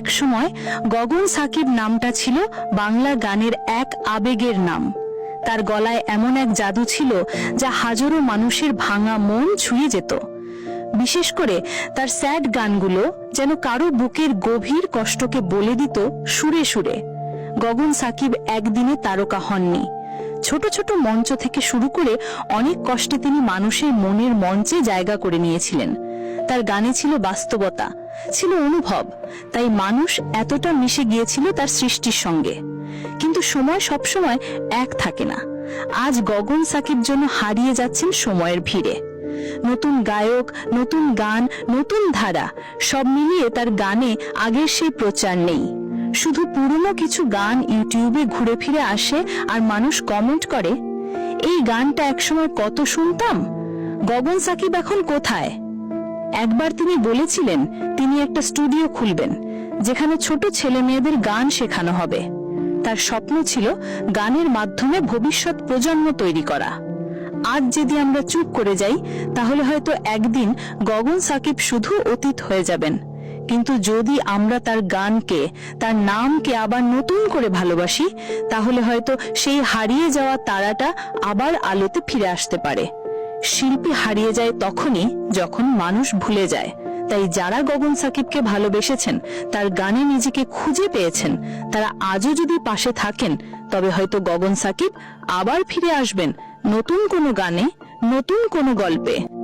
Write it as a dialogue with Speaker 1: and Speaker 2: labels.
Speaker 1: এক সময় গগন সাকিব নামটা ছিল বাংলা গানের এক আবেগের নাম। তার গলায় এমন এক জাদু ছিল যা হাজারো মানুষের ভাঙা মন ছুঁয়ে যেত। বিশেষ করে তার স্যাড গানগুলো যেন কারও বুকের গভীর কষ্টকে বলে দিত সুরে সুরে। গগন সাকিব একদিনে তারকা হননি। ছোট ছোট মঞ্চ থেকে শুরু করে অনেক কষ্টে তিনি মানুষের মনের মঞ্চে জায়গা করে নিয়েছিলেন। তার গানে ছিল বাস্তবতা, ছিল অনুভব। তাই মানুষ এতটা মিশে গিয়েছিল তার সৃষ্টির সঙ্গে। কিন্তু সময় সবসময় এক থাকে না। আজ গগন সাকিব জন্য হারিয়ে যাচ্ছেন সময়ের ভিড়ে। নতুন গায়ক, নতুন গান, নতুন ধারা, সব মিলিয়ে তার গানে আগের সেই প্রচার নেই। শুধু পুরনো কিছু গান ইউটিউবে ঘুরে ফিরে আসে আর মানুষ কমেন্ট করে, এই গানটা একসময় কত শুনতাম? গগন সাকিব এখন কোথায়? একবার তিনি বলেছিলেন, তিনি একটা স্টুডিও খুলবেন, যেখানে ছোট ছেলে মেয়েদের গান শেখানো হবে। তার স্বপ্ন ছিল গানের মাধ্যমে ভবিষ্যৎ প্রজন্ম তৈরি করা। আজ যদি আমরা চুপ করে যাই, তাহলে হয়তো একদিন গগন সাকিব শুধু অতীত হয়ে যাবেন। কিন্তু যদি আমরা তার গানকে, তার নামকে আবার নতুন করে ভালোবাসি, তাহলে হয়তো সেই হারিয়ে যাওয়া তারাটা আবার আলোতে ফিরে আসতে পারে। শিল্পী হারিয়ে যায় তখনই যখন মানুষ ভুলে যায়। তাই যারা গগন সাকিবকে ভালোবেসেছেন, তার গানে নিজেকে খুঁজে পেয়েছেন, তারা আজও যদি পাশে থাকেন, তবে হয়তো গগন সাকিব আবার ফিরে আসবেন নতুন কোনো গানে, নতুন কোনো গল্পে।